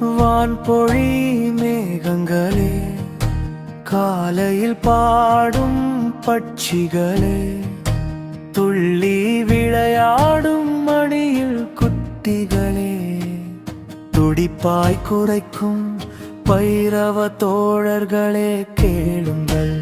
வான்பொழி மேகங்களே காலையில் பாடும் பட்சிகளே துள்ளி விளையாடும் மணியில் குட்டிகளே துடிப்பாய் குறைக்கும் பைரவ தோழர்களே கேளுங்கள்.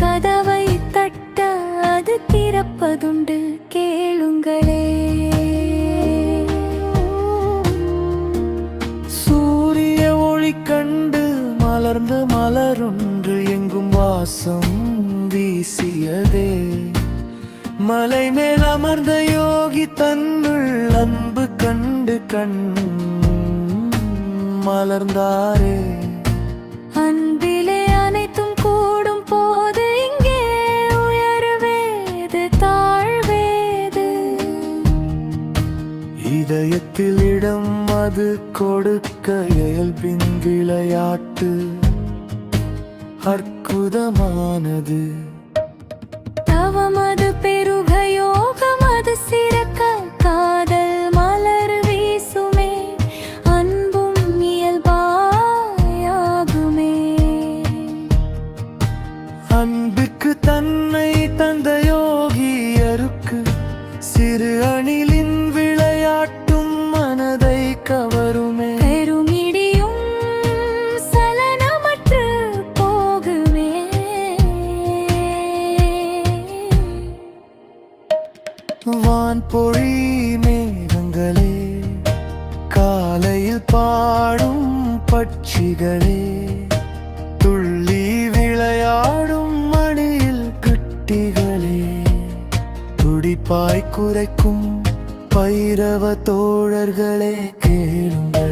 கதவை தட்ட அது திறப்பதுண்டு கேளுங்களே. சூரிய ஒளி கண்டு மலர்ந்த மலரொன்று எங்கும் வாசம் வீசியதே. மலை மேல் அமர்ந்த யோகி தன்னுள் அன்பு கண்டு கண் மலர்ந்தாரே. இதயத்தில் இடம் அது கொடுக்க இயல்பின் விளையாட்டு அற்புதமானது. தவமது பெருக யோகமது சிறக்க. காதல் மலர் வீசுமே. அன்பும் இயல்பாயாகுமே. அன்புக்கு தன்னை தந்த யோகியருக்கு சிறு மனதை கவருமே பெருமிடியும் சலனமற்று போகுமே. வான்பொழி மேகங்களே காலையில் பாடும் பட்சிகளே துள்ளி விளையாடும் மணியில் குட்டிகளே துடிப்பாய் குறைக்கும் பைரவ தோழர்களே கேளுங்கள்.